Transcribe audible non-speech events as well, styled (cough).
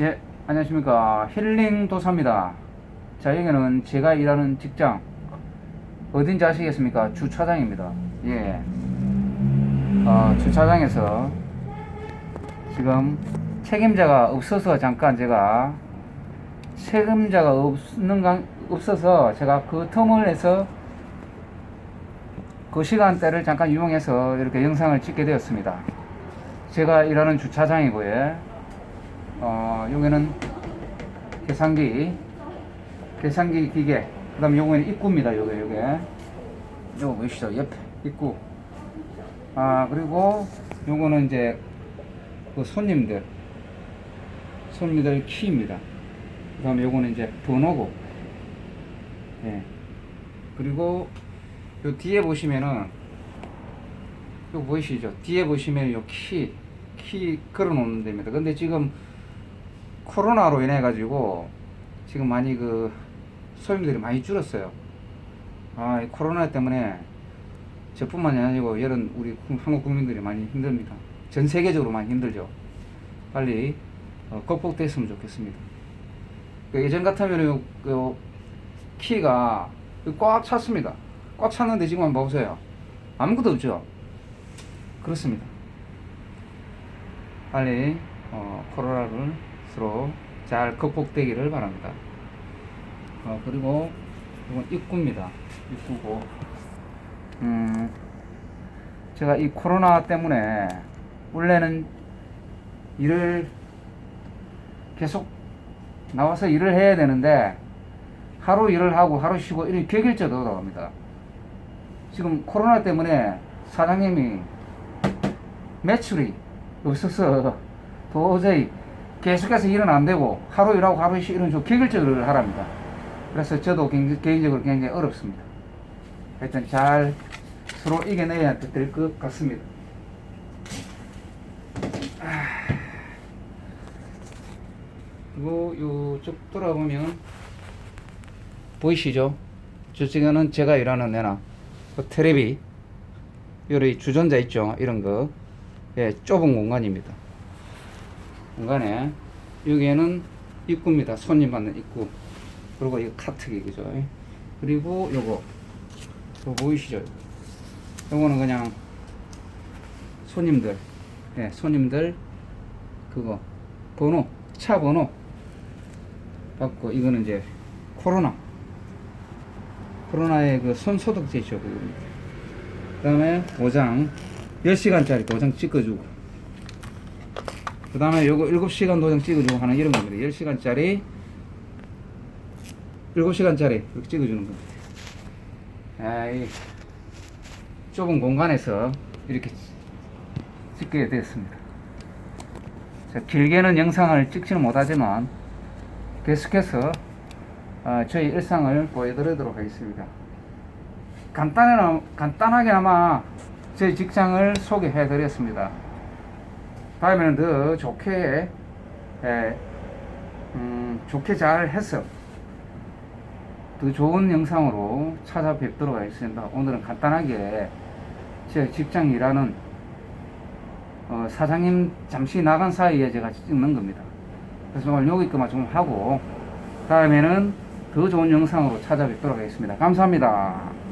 예, 안녕하십니까. 힐링 도사입니다. 자, 여기는 제가 일하는 직장, 어딘지 아시겠습니까? 주차장입니다. 예. 어, 주차장에서 지금 책임자가 없어서 잠깐 제가 책임자가 없는 강, 없어서 제가 그 틈을 내서 그 시간대를 잠깐 이용해서 이렇게 영상을 찍게 되었습니다. 제가 일하는 주차장이고요. 어, 여기는 계산기, 계산기 기계, 그 다음에 요거는 입구입니다. 요게, 요게. 요거 보이시죠? 옆에 입구. 아, 그리고 요거는 이제 그 손님들, 손님들 키입니다. 그 다음에 요거는 이제 번호고. 예. 그리고 요 뒤에 보시면은 요 보이시죠? 뒤에 보시면 요 키, 키 걸어 놓는 데입니다. 근데 지금 코로나로 인해 가지고 지금 많이 그 소임들이 많이 줄었어요. 아, 이 코로나 때문에 저뿐만이 아니고 이런 우리 국- 한국 국민들이 많이 힘듭니다. 전 세계적으로 많이 힘들죠. 빨리 어, 극복됐으면 좋겠습니다. 그 예전 같으면 요, 그 키가 꽉 찼습니다. 꽉 찼는데 지금 한번 보세요. 아무것도 없죠. 그렇습니다. 빨리 어, 코로나를 서로 잘 극복되기를 바랍니다. 어, 그리고 이건 입구입니다. 입구고 음, 제가 이 코로나 때문에 원래는 일을 계속 나와서 일을 해야 되는데 하루 일을 하고 하루 쉬고 이런 격일제도 돌아갑니다. 지금 코로나 때문에 사장님이 매출이 없어서 (laughs) 도저히 계속해서 일은 안 되고 하루 일하고 하루 쉬 이런 좀 격일제를 하랍니다. 그래서 저도 개인적으로 굉장히 어렵습니다. 하여튼 잘 서로 이겨내야 될 것 같습니다. 아. 그리고 요쪽 돌아보면 보이시죠? 저쪽에는 제가 일하는 내나 그 테레비 요리 주전자 있죠? 이런 거 예, 좁은 공간입니다. 공간에 여기에는 입구입니다. 손님 받는 입구. 그리고 이거 카트기 그죠? 그리고 요거 요 보이시죠? 요거는 그냥 손님들 예, 손님들 그거 번호 차 번호 받고 이거는 이제 코로나 코로나의 그 손소독제 있죠 그겁니다. 그다음에 도장 10시간짜리 도장 찍어주고 그 다음에 요거 7시간 도장 찍어주고 하는 이런 겁니다 10시간짜리 7시간짜리 이렇게 찍어주는 겁니다 아이 좁은 공간에서 이렇게 찍게 됐습니다 자, 길게는 영상을 찍지는 못하지만 계속해서 어, 저희 일상을 보여드리도록 하겠습니다. 간단하게나마 저희 직장을 소개해 드렸습니다. 다음에는 더 좋게, 에, 음, 좋게 잘 해서 더 좋은 영상으로 찾아뵙도록 하겠습니다. 오늘은 간단하게 제 직장 일하는 어, 사장님 잠시 나간 사이에 제가 찍는 겁니다. 그래서 오늘 여기까지만 좀 하고 다음에는 더 좋은 영상으로 찾아뵙도록 하겠습니다. 감사합니다.